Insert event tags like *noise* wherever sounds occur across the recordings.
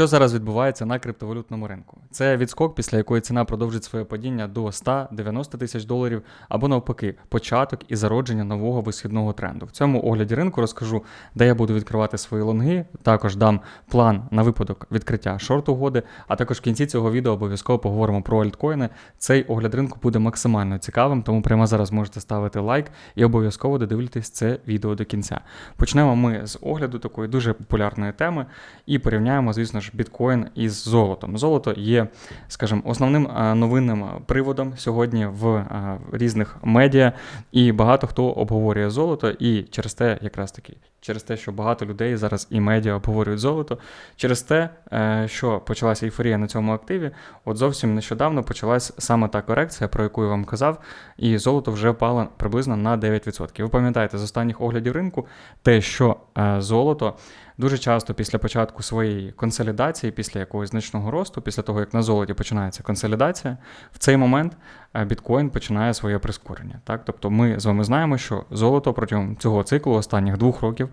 Що зараз відбувається на криптовалютному ринку? Це відскок, після якої ціна продовжить своє падіння до 190 тисяч доларів, або навпаки, початок і зародження нового висхідного тренду. В цьому огляді ринку розкажу, де я буду відкривати свої лонги. Також дам план на випадок відкриття шорт-угоди. А також в кінці цього відео обов'язково поговоримо про альткоїни. Цей огляд ринку буде максимально цікавим, тому прямо зараз можете ставити лайк і обов'язково додивитись це відео до кінця. Почнемо ми з огляду такої дуже популярної теми і порівняємо, звісно ж, біткоін із золотом. Золото є, скажімо, основним новинним приводом сьогодні в різних медіа, і багато хто обговорює золото, і через те, якраз таки, через те, що багато людей зараз і медіа обговорюють золото, через те, е, що почалася ейфорія на цьому активі, от зовсім нещодавно почалась саме та корекція, про яку я вам казав, і золото вже впало приблизно на 9%. Ви пам'ятаєте з останніх оглядів ринку те, що е, золото. Дуже часто після початку своєї консолідації, після якогось значного росту, після того як на золоті починається консолідація, в цей момент е, біткоін починає своє прискорення. Так? Тобто ми з вами знаємо, що золото протягом цього циклу останніх двох років,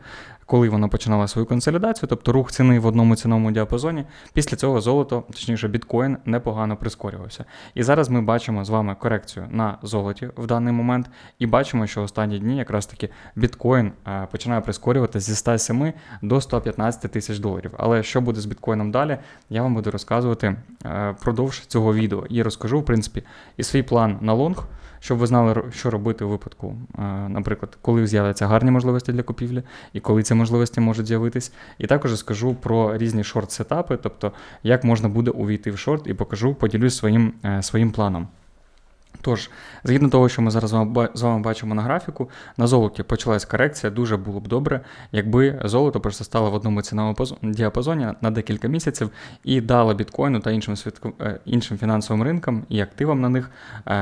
коли воно починало свою консолідацію, тобто рух ціни в одному ціновому діапазоні, після цього золото, точніше, біткоін непогано прискорювався. І зараз ми бачимо з вами корекцію на золоті в даний момент, і бачимо, що останні дні якраз таки біткоін е, починає прискорювати зі 107 до 115 тисяч доларів. Але що буде з біткоїном далі, я вам буду розказувати е, продовж цього відео і розкажу, в принципі, і свій план на лонг, щоб ви знали, що робити у випадку, е, наприклад, коли з'являться гарні можливості для купівлі і коли ці можливості можуть з'явитись. І також скажу про різні шорт-сетапи, тобто як можна буде увійти в шорт, і покажу, поділюсь своїм, е, своїм планом. Тож, згідно того, що ми зараз з вами бачимо на графіку, на золоті почалась корекція, дуже було б добре, якби золото просто стало в одному ціновому діапазоні на декілька місяців і дало біткоїну та іншим іншим фінансовим ринкам і активам на них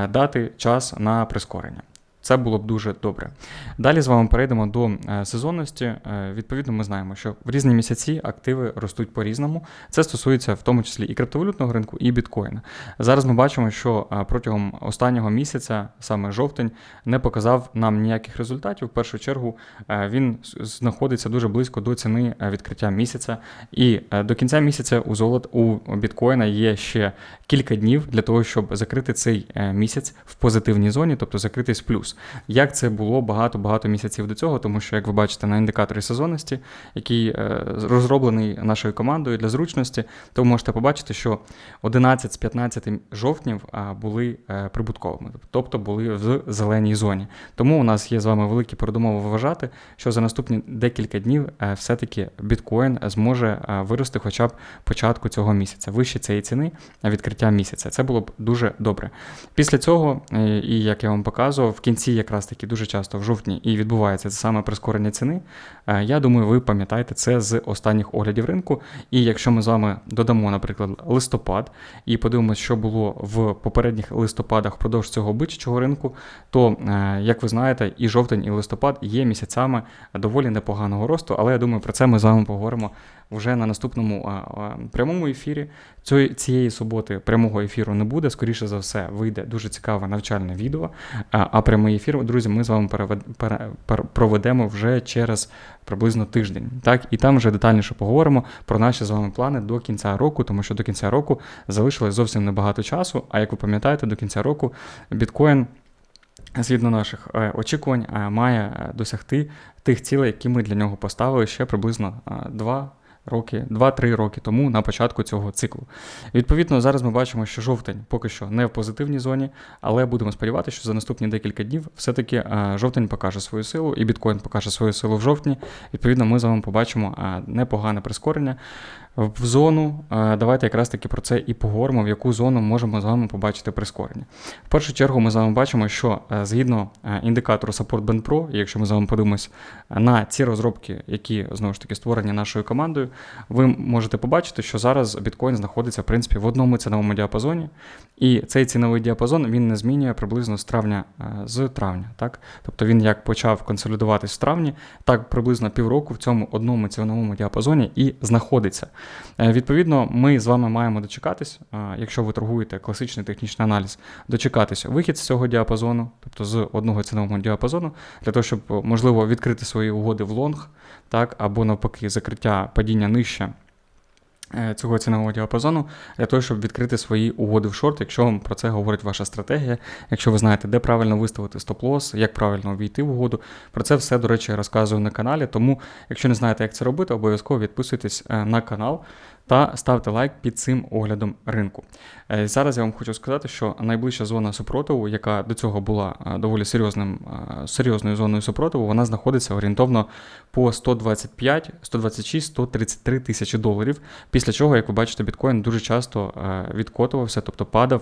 дати час на прискорення. Це було б дуже добре. Далі з вами перейдемо до е, сезонності. Е, відповідно, ми знаємо, що в різні місяці активи ростуть по-різному. Це стосується в тому числі і криптовалютного ринку, і біткоїна. Зараз ми бачимо, що е, протягом останнього місяця, саме жовтень, не показав нам ніяких результатів. В першу чергу він знаходиться дуже близько до ціни відкриття місяця. І до кінця місяця у золот у біткоїна є ще кілька днів для того, щоб закрити цей місяць в позитивній зоні, тобто закритись плюс. Як це було багато-багато місяців до цього, тому що, як ви бачите, на індикаторі сезонності, який е, розроблений нашою командою для зручності, то ви можете побачити, що 11 з 15 жовтнів були е, прибутковими, тобто були в зеленій зоні. Тому у нас є з вами великі передумови вважати, що за наступні декілька днів е, все-таки біткоін зможе вирости хоча б початку цього місяця, вище цієї ціни відкриття місяця. Це було б дуже добре. Після цього, і як я вам показував, в кінці кінці, якраз таки дуже часто в жовтні, і відбувається це саме прискорення ціни. Е, я думаю, ви пам'ятаєте це з останніх оглядів ринку. І якщо ми з вами додамо, наприклад, листопад і подивимося, що було в попередніх листопадах впродовж цього бичачого ринку, то, е, як ви знаєте, і жовтень, і листопад є місяцями доволі непоганого росту, але я думаю, про це ми з вами поговоримо вже на наступному прямому ефірі. Цієї суботи прямого ефіру не буде. Скоріше за все, вийде дуже цікаве навчальне відео. А прямий ефір, друзі, ми з вами проведемо вже через приблизно тиждень. Так, І там вже детальніше поговоримо про наші з вами плани до кінця року, тому що до кінця року залишилось зовсім небагато часу. А як ви пам'ятаєте, до кінця року біткоін. Згідно наших е, очікувань, е, має досягти тих цілей, які ми для нього поставили ще приблизно 2 роки, 2-3 роки тому на початку цього циклу. Відповідно, зараз ми бачимо, що жовтень поки що не в позитивній зоні, але будемо сподіватися, що за наступні декілька днів все-таки е, жовтень покаже свою силу, і біткоін покаже свою силу в жовтні. Відповідно, ми з вами побачимо е, непогане прискорення в зону. Е, давайте якраз таки про це і поговоримо, в яку зону можемо з вами побачити прискорення. В першу чергу ми з вами бачимо, що е, згідно е, індикатору Support Band Pro, якщо ми з вами подивимось на ці розробки, які знову ж таки створені нашою командою, ви можете побачити, що зараз біткоін знаходиться в принципі в одному ціновому діапазоні, і цей ціновий діапазон він не змінює приблизно з травня з травня. Так? Тобто він як почав консолідуватись в травні, так приблизно півроку в цьому одному ціновому діапазоні і знаходиться. Е, відповідно, ми з вами маємо дочекатись, е, якщо ви торгуєте класичний технічний аналіз, дочекатись вихід з цього діапазону, тобто з одного цінового діапазону, для того, щоб можливо відкрити свої угоди в лонг, так, або навпаки, закриття падіння нижче. Е, цього цінового діапазону для того, щоб відкрити свої угоди в шорт, якщо вам про це говорить ваша стратегія, якщо ви знаєте, де правильно виставити стоп-лос, як правильно увійти в угоду. Про це все, до речі, розказую на каналі. Тому, якщо не знаєте, як це робити, обов'язково відписуйтесь е, на канал та ставте лайк під цим оглядом ринку. Е, зараз я вам хочу сказати, що найближча зона супротиву, яка до цього була е, доволі серйозним, е, серйозною зоною супротиву, вона знаходиться орієнтовно по 125, 126, 133 тисячі доларів. Після чого, як ви бачите, біткоін дуже часто відкотувався, тобто падав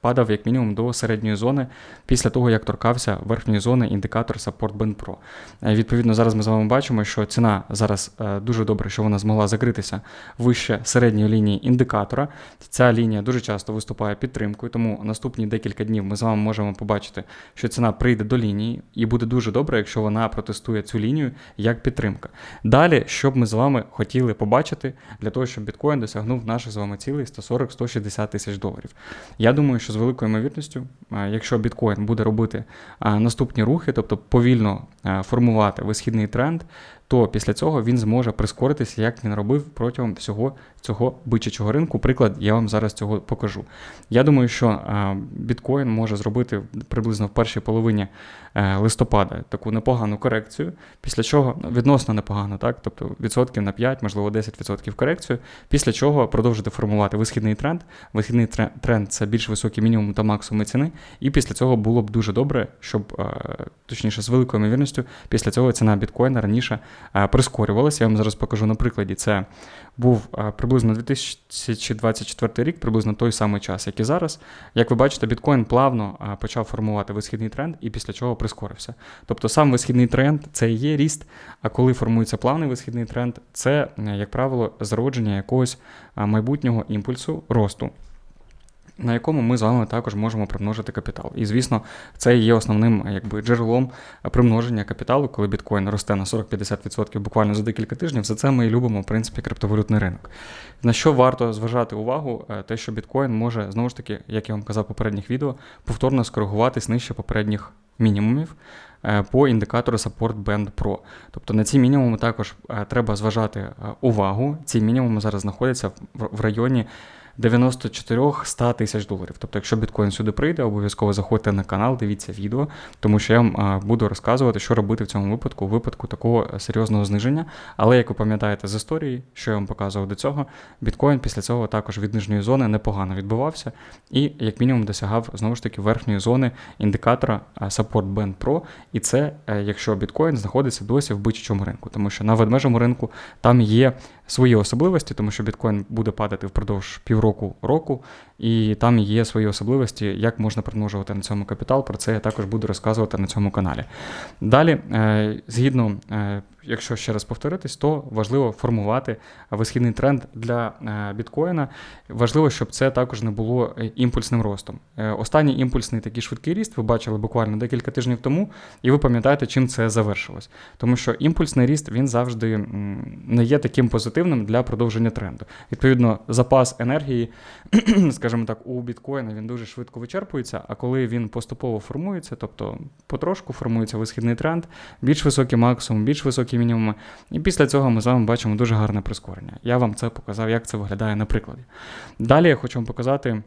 падав як мінімум до середньої зони після того, як торкався верхньої зони індикатор Support Band Pro. Е, відповідно, зараз ми з вами бачимо, що ціна зараз е, дуже добре, що вона змогла закритися вище середньої лінії індикатора. Ця лінія дуже часто виступає підтримкою, тому наступні декілька днів ми з вами можемо побачити, що ціна прийде до лінії, і буде дуже добре, якщо вона протестує цю лінію як підтримка. Далі, що б ми з вами хотіли побачити для того, щоб біткоін досягнув наших з вами цілей 140-160 тисяч доларів. Я думаю, що що з великою ймовірністю, якщо біткоін буде робити наступні рухи, тобто повільно формувати висхідний тренд, то після цього він зможе прискоритися, як він робив протягом всього цього бичачого ринку. Приклад, я вам зараз цього покажу. Я думаю, що біткоін може зробити приблизно в першій половині е, листопада таку непогану корекцію, після чого ну, відносно непогано, так, тобто відсотків на 5, можливо, 10% корекцію, після чого продовжити формувати висхідний тренд. Висхідний тренд це більш високий мінімум та максимум ціни, і після цього було б дуже добре, щоб е, точніше з великою ймовірністю, після цього ціна біткоїна раніше е, прискорювалася. Я вам зараз покажу на прикладі. Це був е, приблизно 2024 рік, приблизно той самий час, як і зараз. Як ви бачите, біткоін плавно е, почав формувати висхідний тренд і після чого прискорився. Тобто сам висхідний тренд це і є ріст, а коли формується плавний висхідний тренд, це, як правило, зародження якогось майбутнього імпульсу росту на якому ми з вами також можемо примножити капітал. І, звісно, це є основним якби, джерелом примноження капіталу, коли біткоін росте на 40-50% буквально за декілька тижнів. За це ми і любимо, в принципі, криптовалютний ринок. На що варто зважати увагу, е, те, що біткоін може, знову ж таки, як я вам казав в попередніх відео, повторно скоригуватись нижче попередніх мінімумів. Е, по індикатору Support Band Pro. Тобто на ці мінімуми також е, треба зважати увагу. Ці мінімуми зараз знаходяться в районі 94-100 тисяч доларів. Тобто, якщо біткоін сюди прийде, обов'язково заходьте на канал, дивіться відео, тому що я вам буду розказувати, що робити в цьому випадку, у випадку такого серйозного зниження. Але як ви пам'ятаєте з історії, що я вам показував до цього, біткоін після цього також від нижньої зони непогано відбувався і, як мінімум, досягав знову ж таки верхньої зони індикатора Support Band Pro. І це е, якщо біткоін знаходиться досі в бичачому ринку, тому що на ведмежому ринку там є свої особливості, тому що біткоін буде падати впродовж півроку року, і там є свої особливості, як можна примножувати на цьому капітал. Про це я також буду розказувати на цьому каналі. Далі, е, згідно е, якщо ще раз повторитись, то важливо формувати висхідний тренд для е, біткоїна. Важливо, щоб це також не було імпульсним ростом. Останній імпульсний такий швидкий ріст ви бачили буквально декілька тижнів тому, і ви пам'ятаєте, чим це завершилось. Тому що імпульсний ріст він завжди не є таким позитивним для продовження тренду. Відповідно, запас енергії, *clears throat* скажімо так, у біткоїна він дуже швидко вичерпується, а коли він поступово формується, тобто потрошку формується висхідний тренд, більш високий максимум, більш високі мінімуми. І після цього ми з вами бачимо дуже гарне прискорення. Я вам це показав, як це виглядає на прикладі. Далі я хочу вам показати.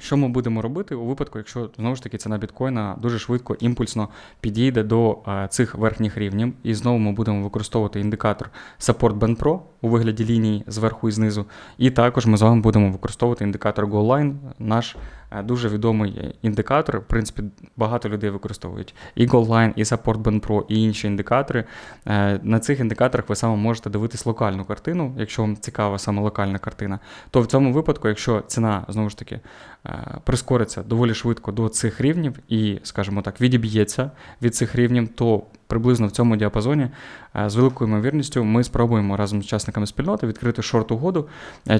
Що ми будемо робити у випадку, якщо знову ж таки ціна біткоїна дуже швидко, імпульсно підійде до а, цих верхніх рівнів, і знову ми будемо використовувати індикатор Support Band Pro у вигляді лінії зверху і знизу. І також ми з вами будемо використовувати індикатор GoLine, наш Е, дуже відомий індикатор. В принципі, багато людей використовують і GoldLine, і Support Band Pro, і інші індикатори. Е, на цих індикаторах ви саме можете дивитись локальну картину, якщо вам цікава саме локальна картина. То в цьому випадку, якщо ціна знову ж таки е, прискориться доволі швидко до цих рівнів і, скажімо так, відіб'ється від цих рівнів, то приблизно в цьому діапазоні з великою ймовірністю ми спробуємо разом з учасниками спільноти відкрити шорт-угоду.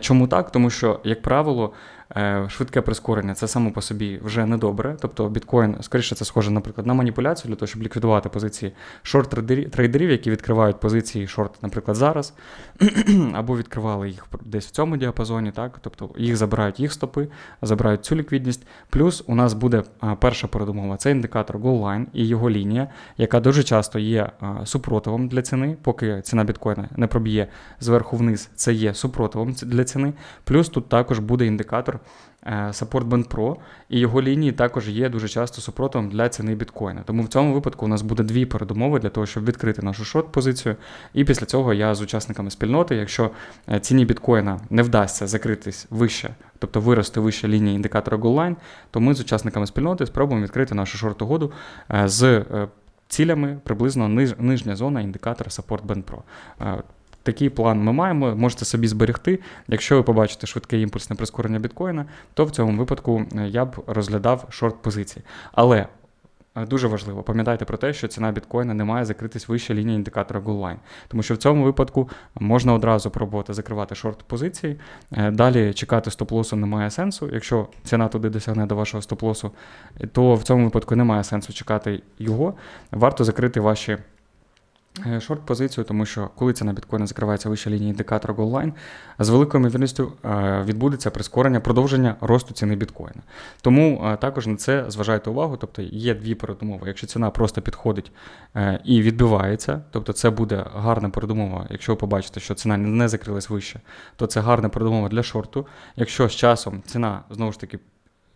Чому так? Тому що, як правило, Е, швидке прискорення це само по собі вже не добре. Тобто біткоін, скоріше, це схоже, наприклад, на маніпуляцію для того, щоб ліквідувати позиції шорт-трейдерів, які відкривають позиції шорт, наприклад, зараз, *clears throat* або відкривали їх десь в цьому діапазоні, так? Тобто їх забирають їх стопи, забирають цю ліквідність. Плюс у нас буде перша передумова це індикатор GoLine і його лінія, яка дуже часто. Часто є супротивом для ціни, поки ціна біткоїна не проб'є зверху вниз, це є супротивом для ціни. Плюс тут також буде індикатор е, Support Band Pro, і його лінії також є дуже часто супротивом для ціни біткоїна. Тому в цьому випадку у нас буде дві передумови для того, щоб відкрити нашу шорт-позицію. І після цього я з учасниками спільноти, якщо е, ціні біткоїна не вдасться закритись вище, тобто вирости вище лінії індикатора GoalLine, то ми з учасниками спільноти спробуємо відкрити нашу шорт-угоду е, з е, цілями приблизно ниж, нижня зона індикатора Support Band Pro. Е, Такий план ми маємо, можете собі зберегти. Якщо ви побачите швидке імпульсне прискорення біткоїна, то в цьому випадку е, я б розглядав шорт позиції. Але дуже важливо, пам'ятайте про те, що ціна біткоїна не має закритись вище лінії індикатора Goldline, Тому що в цьому випадку можна одразу пробувати закривати шорт позиції. Е, Далі чекати стоп-лосу немає сенсу. Якщо ціна туди досягне до вашого стоп-лосу, то в цьому випадку немає сенсу чекати його. Варто закрити ваші е, шорт-позицію, тому що коли ціна біткоїна закривається вище лінії індикатора GoalLine, з великою ймовірністю е, відбудеться прискорення продовження росту ціни біткоїна. Тому е, також на це зважайте увагу. Тобто є дві передумови. Якщо ціна просто підходить е, і відбивається, тобто це буде гарна передумова. Якщо ви побачите, що ціна не закрилась вище, то це гарна передумова для шорту. Якщо з часом ціна знову ж таки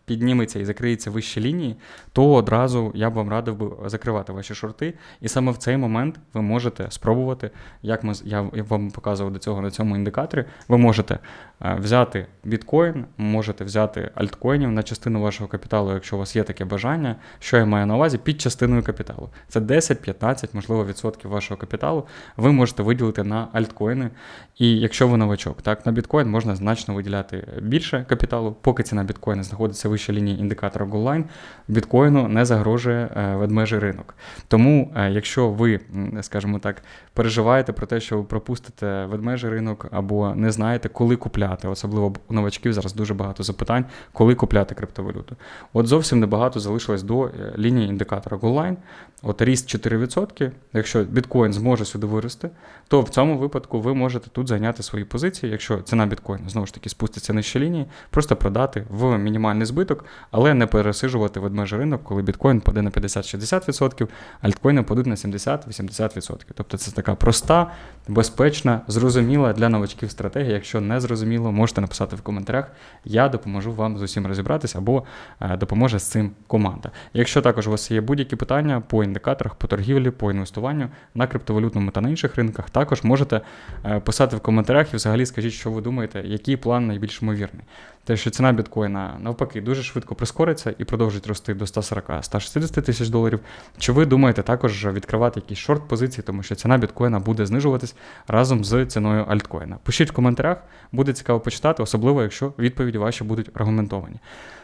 підніметься і закриється вище лінії, то одразу я б вам радив би закривати ваші шорти. І саме в цей момент ви можете спробувати, як ми я вам показував до цього на цьому індикаторі. Ви можете е, взяти біткоін, можете взяти альткоїнів на частину вашого капіталу, якщо у вас є таке бажання. Що я маю на увазі під частиною капіталу. Це 10-15, можливо, відсотків вашого капіталу. Ви можете виділити на альткоїни. І якщо ви новачок, так на біткоін можна значно виділяти більше капіталу, поки ціна біткоїна знаходиться вище лінії індикатора GoalLine, біткоїну не загрожує е, ведмежий ринок. Тому, е, якщо ви, скажімо так, переживаєте про те, що ви пропустите ведмежий ринок або не знаєте, коли купляти, особливо у новачків зараз дуже багато запитань, коли купляти криптовалюту. От зовсім небагато залишилось до е, лінії індикатора GoalLine. От ріст 4%. Якщо біткоін зможе сюди вирости, то в цьому випадку ви можете тут зайняти свої позиції. Якщо ціна біткоїну знову ж таки спуститься нижче лінії, просто продати в мінімальний збиток, але не пересижувати ведмежий ринок, коли біткоін паде на 50-60%, альткоїни падуть на 70-80%. Тобто це така проста, безпечна, зрозуміла для новачків стратегія. Якщо не зрозуміло, можете написати в коментарях. Я допоможу вам з усім розібратися або е, допоможе з цим команда. Якщо також у вас є будь-які питання по індикаторах, по торгівлі, по інвестуванню на криптовалютному та на інших ринках, також можете е, писати в коментарях і взагалі скажіть, що ви думаєте, який план найбільш ймовірний. Те, що ціна біткоїна навпаки дуже швидко прискориться і продовжить рости до 140-160 тисяч доларів. Чи ви думаєте також відкривати якісь шорт-позиції, тому що ціна біткоїна буде знижуватись разом з ціною альткоїна? Пишіть в коментарях, буде цікаво почитати, особливо якщо відповіді ваші будуть аргументовані.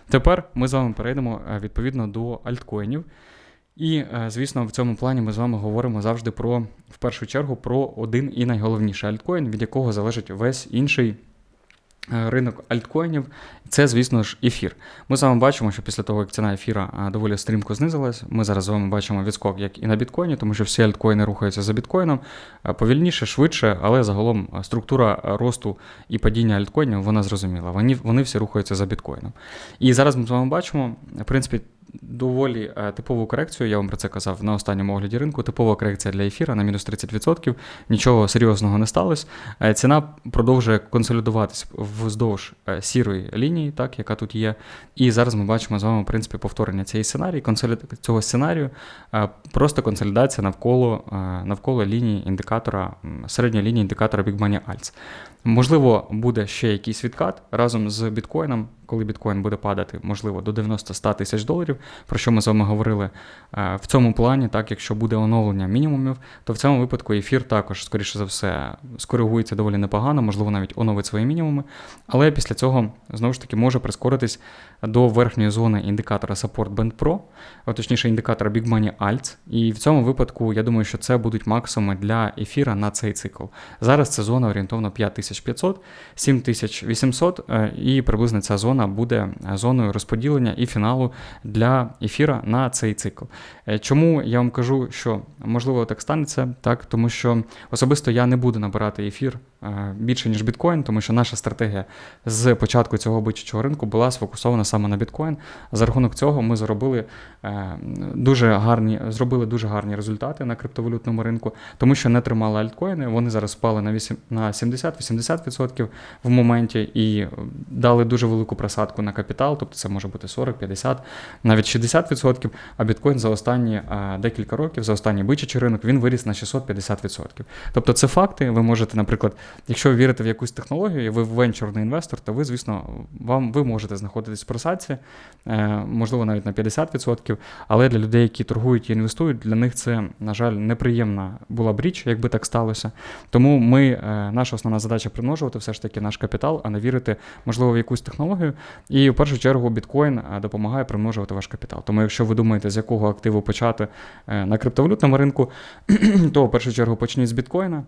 Тепер ми з вами перейдемо е, відповідно до альткоїнів. І, е, звісно, в цьому плані ми з вами говоримо завжди про, в першу чергу, про один і найголовніший альткоін, від якого залежить весь інший ринок альткоїнів. Це, звісно ж, ефір. Ми з вами бачимо, що після того, як ціна ефіра доволі стрімко знизилась, ми зараз з вами бачимо відскок, як і на біткоїні, тому що всі альткоїни рухаються за біткоїном повільніше, швидше, але загалом структура росту і падіння альткоїнів вона зрозуміла. Вони, вони всі рухаються за біткоїном. І зараз ми з вами бачимо, в принципі. Доволі е, типову корекцію, я вам про це казав на останньому огляді ринку. Типова корекція для ефіра на мінус 30%. Нічого серйозного не сталося. Е, ціна продовжує консолідуватись вздовж е, сірої лінії, так, яка тут є. І зараз ми бачимо з вами, в принципі, повторення цієї сценарії, консолід... цього сценарію, просто консолідація навколо, навколо лінії індикатора, середньої лінії індикатора Big Money Alts. Можливо, буде ще якийсь відкат разом з біткоїном, коли біткоін буде падати, можливо, до 90-100 тисяч доларів, про що ми з вами говорили Е, в цьому плані, так якщо буде оновлення мінімумів, то в цьому випадку ефір також, скоріше за все, скоригується доволі непогано, можливо, навіть оновить свої мінімуми. Але після цього знову ж таки може прискоритись до верхньої зони індикатора Support Band Pro, а точніше індикатора Big Money Alts. І в цьому випадку я думаю, що це будуть максимуми для ефіра на цей цикл. Зараз це зона орієнтовно 5 тисяч 7500, 7800, е, і приблизно ця зона буде зоною розподілення і фіналу для ефіра на цей цикл. Е, Чому я вам кажу, що можливо так станеться, так тому що особисто я не буду набирати ефір е, більше ніж біткоін, тому що наша стратегія з початку цього бичачого ринку була сфокусована саме на біткоін. За рахунок цього ми заробили е, дуже гарні, зробили дуже гарні результати на криптовалютному ринку, тому що не тримали альткоїни. Вони зараз спали на 8, на 70-80% в моменті і дали дуже велику просадку на капітал, тобто це може бути 40, 50, навіть 60%, а біткоін за останні е, декілька років, за останній бичачий ринок, він виріс на 650%. Тобто це факти. Ви можете, наприклад, якщо ви вірите в якусь технологію, і ви венчурний інвестор, то ви, звісно, вам ви можете знаходитись в просадці, е, можливо, навіть на 50%. Але для людей, які торгують і інвестують, для них це, на жаль, неприємна була б річ, якби так сталося. Тому ми, е, наша основна задача примножувати все ж таки наш капітал, а не вірити, можливо, в якусь технологію. І в першу чергу біткоін допомагає примножувати ваш капітал. Тому, якщо ви думаєте, з якого активу почати е, на криптовалютному ринку, *clears throat* то в першу чергу почніть з біткоїна.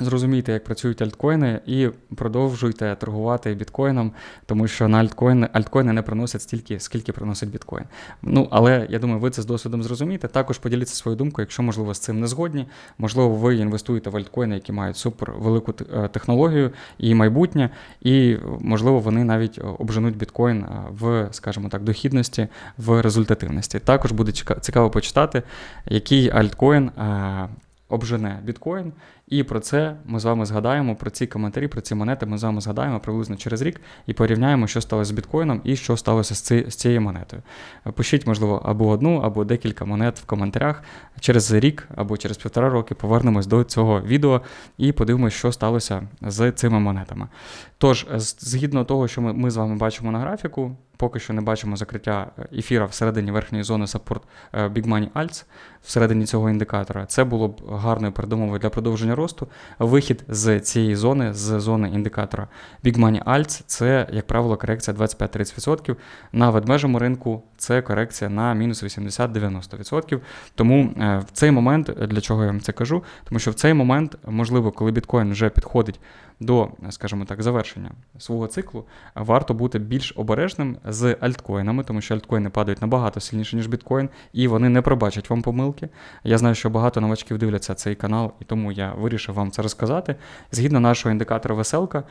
Зрозумійте, як працюють альткоїни, і продовжуйте торгувати біткоїном, тому що на альткоїни, альткоїни не приносять стільки, скільки приносить біткоін. Ну, але я думаю, ви це з досвідом зрозумієте. Також поділіться свою думку, якщо, можливо, з цим не згодні. Можливо, ви інвестуєте в альткоїни, які мають супер велику е, технологію і майбутнє, і, можливо, вони навіть обженуть біткоін е, в, скажімо так, дохідності, в результативності. Також буде цікаво почитати, який альткоін е, обжене біткоін. І про це ми з вами згадаємо, про ці коментарі, про ці монети ми з вами згадаємо приблизно через рік і порівняємо, що сталося з біткоїном і що сталося з, ці, з цією монетою. Пишіть, можливо, або одну, або декілька монет в коментарях. Через рік або через півтора роки повернемось до цього відео і подивимося, що сталося з цими монетами. Тож, згідно того, що ми, ми з вами бачимо на графіку, поки що не бачимо закриття ефіра всередині верхньої зони саппорт Big Money Alts, всередині цього індикатора. Це було б гарною передумовою для продовження росту. Вихід з цієї зони, з зони індикатора Big Money Alts, це, як правило, корекція 25-30%. На ведмежому ринку це корекція на мінус 80-90%. Тому в цей момент, для чого я вам це кажу, тому що в цей момент, можливо, коли біткоін вже підходить до, скажімо так, завершення свого циклу, варто бути більш обережним з альткоїнами, тому що альткоїни падають набагато сильніше, ніж біткоін, і вони не пробачать вам помилки. Я знаю, що багато новачків дивляться цей канал, і тому я вирішив вам це розказати. Згідно нашого індикатора веселка,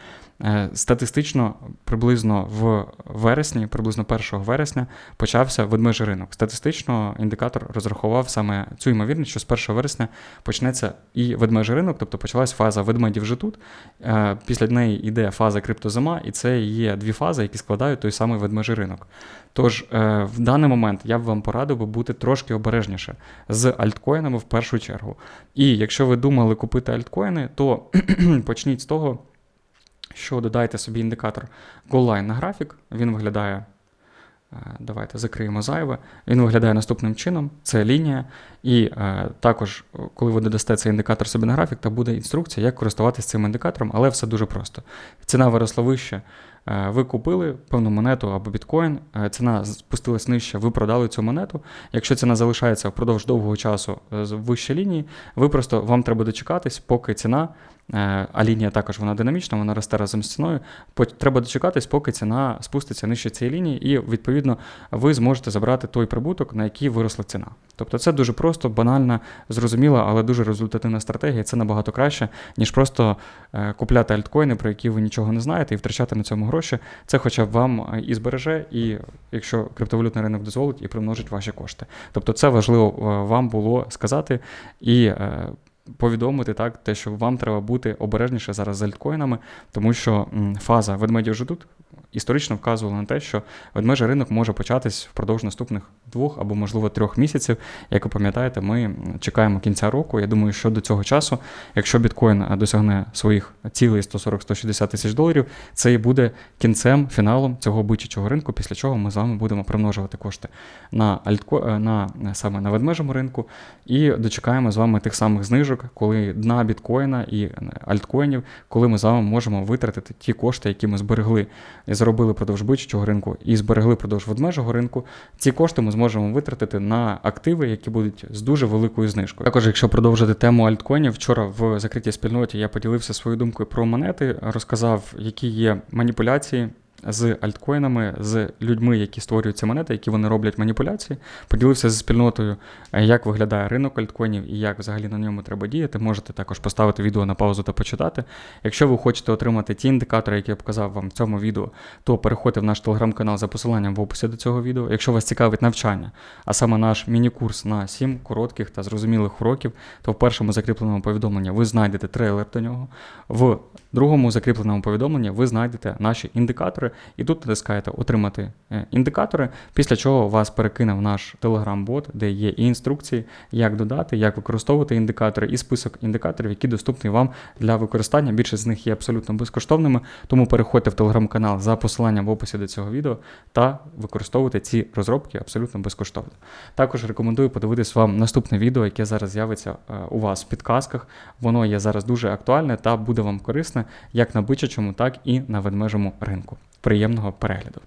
статистично приблизно в вересні, приблизно 1 вересня, почався ведмежий ринок. Статистично індикатор розрахував саме цю ймовірність, що з 1 вересня почнеться і ведмежий ринок, тобто почалась фаза ведмедів вже тут. Після неї йде фаза криптозима, і це є дві фази, які складають той самий ведмежий ринок. Тож в даний момент я б вам порадив би бути трошки обережніше з альткоїнами в першу чергу. І якщо ви думали купити альткоїни, то *clears throat* почніть з того, що додайте собі індикатор GoLine на графік, він виглядає. Давайте закриємо зайве. Він виглядає наступним чином: це лінія. І е, також, коли ви додасте цей індикатор собі на графік, то буде інструкція, як користуватися цим індикатором, але все дуже просто. Ціна виросла вище. Е, ви купили певну монету або біткоін, е, ціна спустилась нижче, ви продали цю монету. Якщо ціна залишається впродовж довгого часу вище лінії, ви просто вам треба дочекатись, поки ціна. А лінія також вона динамічна, вона росте разом з ціною. Треба дочекатись, поки ціна спуститься нижче цієї лінії, і, відповідно, ви зможете забрати той прибуток, на який виросла ціна. Тобто це дуже просто, банальна, зрозуміла, але дуже результативна стратегія. Це набагато краще, ніж просто купляти альткоїни, про які ви нічого не знаєте, і втрачати на цьому гроші. Це хоча б вам і збереже, і якщо криптовалютний ринок дозволить, і примножить ваші кошти. Тобто, це важливо вам було сказати і повідомити так, те, що вам треба бути обережніше зараз з альткоїнами, тому що фаза ведмедів вже тут історично вказувала на те, що ведмежий ринок може початись впродовж наступних двох або, можливо, трьох місяців. Як ви пам'ятаєте, ми чекаємо кінця року. Я думаю, що до цього часу, якщо біткоін досягне своїх цілей 140-160 тисяч доларів, це і буде кінцем, фіналом цього бичачого ринку, після чого ми з вами будемо примножувати кошти на альтко... на саме на ведмежому ринку і дочекаємо з вами тих самих знижок, коли дна біткоїна і альткоїнів, коли ми з вами можемо витратити ті кошти, які ми зберегли заробили продовж биччого ринку, і зберегли продовж ведмежого ринку. Ці кошти ми зможемо витратити на активи, які будуть з дуже великою знижкою. Також, якщо продовжити тему альткоїнів, вчора в закритій спільноті я поділився своєю думкою про монети, розказав, які є маніпуляції. З альткоїнами, з людьми, які створюють ці монети, які вони роблять маніпуляції, поділився зі спільнотою, е, як виглядає ринок альткоїнів і як взагалі на ньому треба діяти. Можете також поставити відео на паузу та почитати. Якщо ви хочете отримати ті індикатори, які я показав вам в цьому відео, то переходьте в наш телеграм-канал за посиланням в описі до цього відео. Якщо вас цікавить навчання, а саме наш міні-курс на 7 коротких та зрозумілих уроків, то в першому закріпленому повідомленні ви знайдете трейлер до нього. В другому закріпленому повідомленні ви знайдете наші індикатори, і тут натискаєте Отримати е, індикатори, після чого вас перекине в наш телеграм-бот, де є і інструкції, як додати, як використовувати індикатори, і список індикаторів, які доступні вам для використання. Більшість з них є абсолютно безкоштовними, тому переходьте в телеграм-канал за посиланням в описі до цього відео та використовуйте ці розробки абсолютно безкоштовно. Також рекомендую подивитись вам наступне відео, яке зараз з'явиться е, у вас в підказках. Воно є зараз дуже актуальне та буде вам корисне як на бичачому, так і на ведмежому ринку. Приємного перегляду!